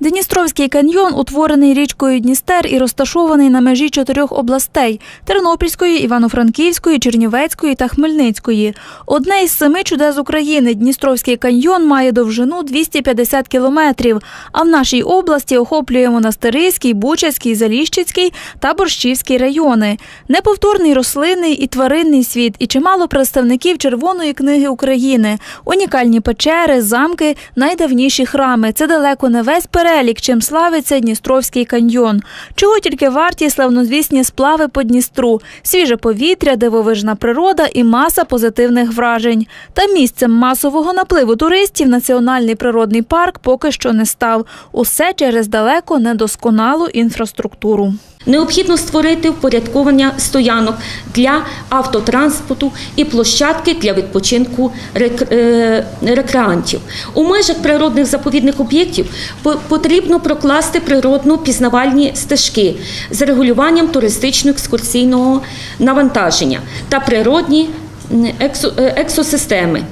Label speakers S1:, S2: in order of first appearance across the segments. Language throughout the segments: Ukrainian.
S1: Дністровський каньйон утворений річкою Дністер і розташований на межі чотирьох областей Тернопільської, Івано-Франківської, Чернівецької та Хмельницької. Одне із семи чудес України Дністровський каньйон має довжину 250 кілометрів, а в нашій області охоплює Монастириський, Бучацький, Заліщицький та Борщівський райони. Неповторний рослинний і тваринний світ і чимало представників Червоної книги України, унікальні печери, замки, найдавніші храми. Це далеко не весь перелік, чим славиться Дністровський каньйон. Чого тільки варті славнозвісні сплави по Дністру, свіже повітря, дивовижна природа і маса позитивних вражень. Та місцем масового напливу туристів національний природний парк поки що не став. Усе через далеко недосконалу інфраструктуру.
S2: Необхідно створити впорядковання стоянок для автотранспорту і площадки для відпочинку е, рекреантів. У межах природних заповідних об'єктів потрібно прокласти природно-пізнавальні стежки з регулюванням туристично-екскурсійного навантаження та природні е, екосистеми.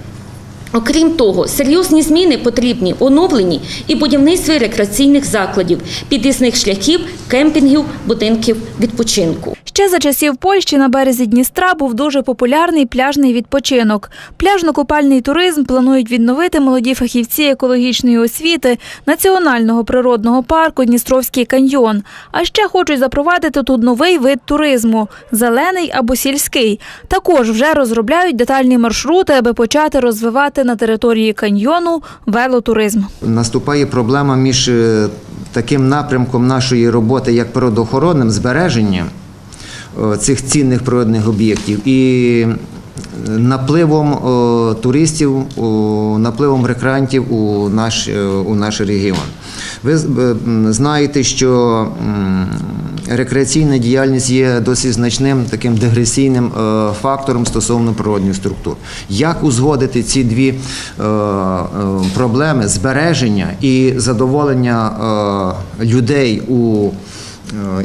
S2: Окрім того, серйозні зміни потрібні оновленні і будівництві рекреаційних закладів, під'їзних шляхів, кемпінгів, будинків відпочинку.
S1: Ще за часів Польщі на березі Дністра був дуже популярний пляжний відпочинок. Пляжно-купальний туризм планують відновити молоді фахівці екологічної освіти Національного природного парку Дністровський каньйон. А ще хочуть запровадити тут новий вид туризму зелений або сільський. Також вже розробляють детальні маршрути, аби почати розвивати на території каньйону велотуризм.
S3: Наступає проблема між е, таким напрямком нашої роботи, як природоохоронним збереженням е, цих цінних природних об'єктів і напливом е, туристів, о, напливом рекреантів у наш, у наш регіон. Ви знаєте, що рекреаційна діяльність є досить значним таким дегресійним е, фактором стосовно природних структур. Як узгодити ці дві е, е, проблеми збереження і задоволення людей у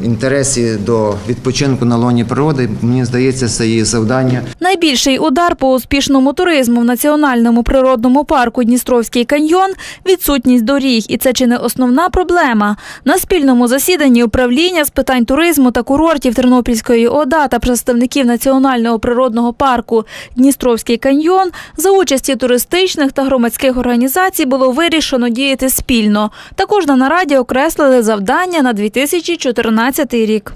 S3: інтересі до відпочинку на лоні природи, мені здається, це є завдання
S1: Найбільший удар по успішному туризму в національному природному парку Дністровський каньйон відсутність доріг, і це чи не основна проблема. На спільному засіданні управління з питань туризму та курортів Тернопільської ОДА та представників національного природного парку Дністровський каньйон за участі туристичних та громадських організацій було вирішено діяти спільно. Також на нараді окреслили завдання на 2014 рік.